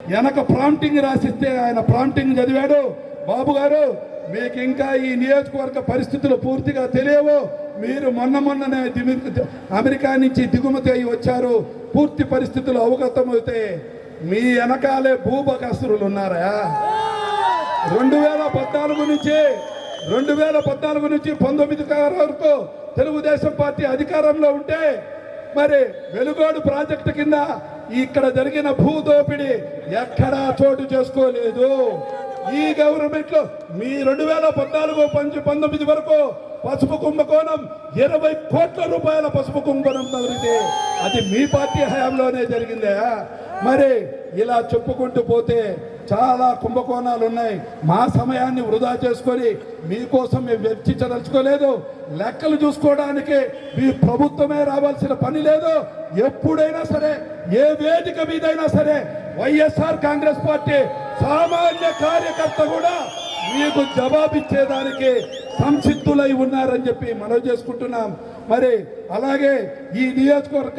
వెనక ప్రాంప్టింగ్ రాసిస్తే ఆయన ప్రాంప్టింగ్ చదివాడు. బాబు గారు మీకు ఇంకా ఈ నియోజకవర్గ పరిస్థితులు పూర్తిగా తెలియవు. మీరు మొన్న మొన్ననే అమెరికా నుంచి దిగుమతి అయి వచ్చారు. పూర్తి పరిస్థితులు అవగతమవుతే మీ వెనకాలే భూబకాసురులు ఉన్నారా? రెండు వేల పద్నాలుగు నుంచి రెండు వేల పద్నాలుగు నుంచి పంతొమ్మిది వరకు తెలుగుదేశం పార్టీ అధికారంలో ఉంటే మరి వెలుగోడు ప్రాజెక్టు కింద ఇక్కడ జరిగిన భూదోపిడి ఎక్కడా చోటు చేసుకోలేదు. ఈ గవర్నమెంట్లో మీ రెండు వేల పద్నాలుగు పంచి పంతొమ్మిది వరకు పసుపు కుంభకోణం ఇరవై కోట్ల రూపాయల పసుపు కుంభకోణం జరిగితే అది మీ పార్టీ హయాంలోనే జరిగిందా? మరి ఇలా చెప్పుకుంటూ పోతే చాలా కుంభకోణాలు ఉన్నాయి. మా సమయాన్ని వృధా చేసుకొని మీకోసం మేము వెచ్చించదలుచుకోలేదు లెక్కలు చూసుకోవడానికి మీ ప్రభుత్వమే రావాల్సిన పని లేదు. ఎప్పుడైనా సరే ఏ వేదిక మీదైనా సరే వైఎస్ఆర్ కాంగ్రెస్ పార్టీ సామాన్య కార్యకర్త కూడా మీకు జవాబిచ్చేదానికి సంసిద్ధులై ఉన్నారని చెప్పి మనం చేసుకుంటున్నాం. మరి అలాగే ఈ నియోజకవర్గ